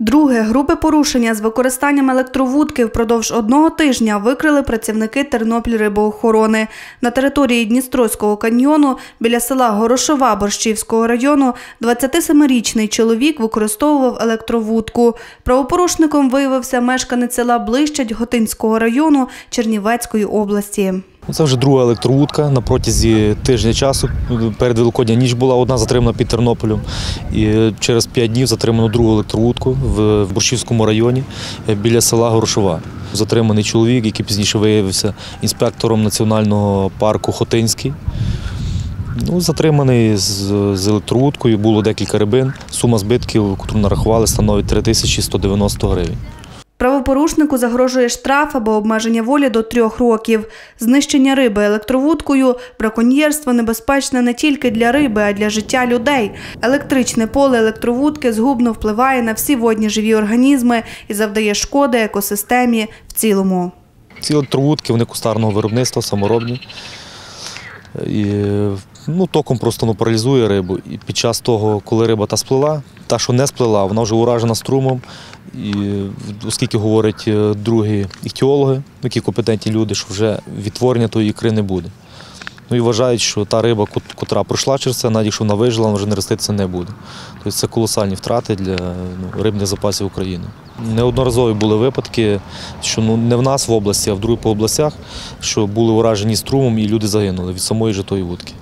Друге групи порушення з використанням електровудки впродовж одного тижня викрили працівники Тернопіль рибоохорони. На території Дністровського каньйону біля села Горошова Борщівського району 27-річний чоловік використовував електровудку. Правопорушником виявився мешканець села Блищать Готинського району Чернівецької області. Ну, Це вже друга електровудка на протязі тижня часу. Перед Великодня ніч була одна затримана під Тернополем. І через п'ять днів затримано другу електровудку в Борщівському районі е, біля села Горошова. Затриманий чоловік, який пізніше виявився інспектором національного парку Хотинський. Ну, затриманий з, з електровудкою, було декілька рибин. Сума збитків, яку нарахували, становить 3190 гривень. Правопорушнику загрожує штраф або обмеження волі до трьох років. Знищення риби електровудкою, браконьєрство небезпечне не тільки для риби, а й для життя людей. Електричне поле електровудки згубно впливає на всі водні живі організми і завдає шкоди екосистемі в цілому. Ці електровудки вони кустарного виробництва, саморобні. І, ну, током просто ну, паралізує рибу. І під час того, коли риба та сплила, та, що не сплила, вона вже уражена струмом. І оскільки говорять е, другі іхтіологи, які компетентні люди, що вже відтворення тої ікри не буде. Ну і вважають, що та риба, котра пройшла через це, навіть якщо вона вижила, вона вже не роститися не буде. Тобто це колосальні втрати для ну, рибних запасів України. Неодноразові були випадки, що ну, не в нас в області, а в других по областях, що були уражені струмом і люди загинули від самої ж тої вудки.